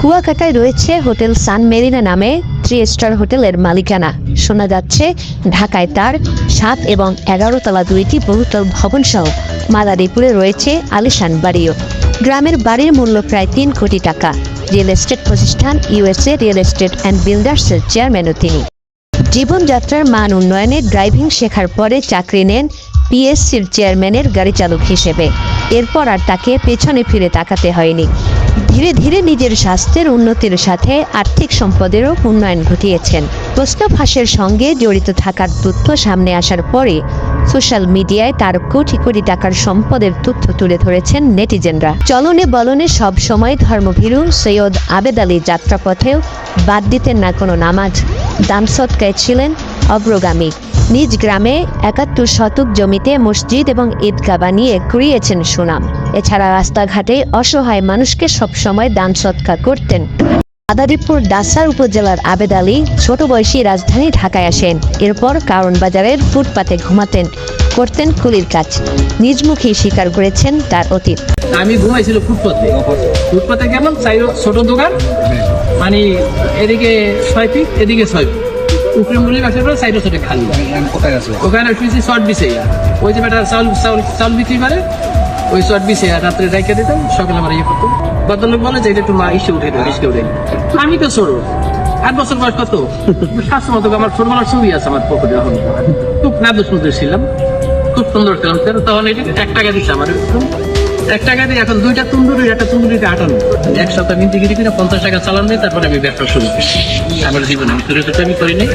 কুয়াকাটায় রয়েছে হোটেল সান মেরিনা নামে three star হোটেলের মালিকানা। শোনা যাচ্ছে, ঢাকায় তার সাত এবং এগারো তলা দুইটি বহুতল ভবন সহ মাদারীপুরে রয়েছে আলিশান বাড়িও। গ্রামের বাড়ির মূল্য প্রায় তিন কোটি টাকা। রিয়েল এস্টেট প্রতিষ্ঠান, ইউএসএ রিয়েল এস্টেট অ্যান্ড বিল্ডার্সের চেয়ারম্যানও তিনি। জীবনযাত্রার মান উন্নয়নে ড্রাইভিং শেখার পরে চাকরি নেন পিএসসির চেয়ারম্যানের গাড়ি চালক হিসেবে। এরপর আর তাকে পেছনে ফিরে তাকাতে হয়নি। ধীরে ধীরে নিজের স্বাস্থ্যের উন্নতির সাথে আর্থিক সম্পদেরও উন্নয়ন ঘটিয়েছেন। প্রশ্ন ফাঁসের সঙ্গে জড়িত থাকার তথ্য সামনে আসার পরে সোশ্যাল মিডিয়ায় তার কোটি কোটি টাকার সম্পদের তথ্য তুলে ধরেছেন নেটিজেনরা। চলনে বলনে সব সময় ধর্মভীরু সৈয়দ আবেদ আলী যাত্রাপথেও বাদ দিতেন না কোনো নামাজ। দান সৎকায় ছিলেন অগ্রগামী। নিজ গ্রামে একাত্তর শতক জমিতে মসজিদ এবং ঈদগাহ বানিয়ে কুড়িয়েছেন সুনাম। এছাড়া রাস্তাঘাটে অসহায় মানুষকে সবসময় দান সৎকার করতেন। মাদারীপুর দাসার উপজেলার আবেদ আলী ছোট বয়সী রাজধানী ঢাকায় আসেন। এরপর কারণ বাজারের ফুটপাতে ঘুমাতেন। করতেন কুলির কাজ। নিজ মুখেই স্বীকার করেছেন তার অতীত। আমি ঘুমাইছিল ফুটপাতে। ফুটপাতে কেমন চাই ছোট দোকান। মানে এদিকে ছয় ফিট, এদিকে ছয় ফিট। উপরে মুড়ি গাছের পরে সাইডে ছোট খালি কোথায় আছে? ওখানে শুয়েছি শর্ট বিছে ওই যে বেটা চাউল চাউল চাউল বিক্রি করে ওই শর্ট বিছে রাত্রে রেখে দিতাম সকালে আমার ইয়ে করতাম ভদ্রলোক বলে যে এটা একটু মা ইসে উঠে দেয় ইসকে উঠে আমি তো ছোট আট বছর বয়স কত? সাতশো মতো আমার ছোটবেলার ছবি আছে আমার পকেটে এখন। খুব নাদুস সুন্দর ছিলাম। খুব সুন্দর ছিলাম তখন এটা এক টাকা দিচ্ছে আমার। এক টাকা দিয়ে এখন দুইটা তুন্দুরি একটা তুন্দুরিতে আটানো এক সপ্তাহ নিতে গিরি কিনা পঞ্চাশ টাকা চালান নেই তারপরে আমি ব্যবসা শুরু করি। আমার জীবনে আমি চুরি আমি করিনি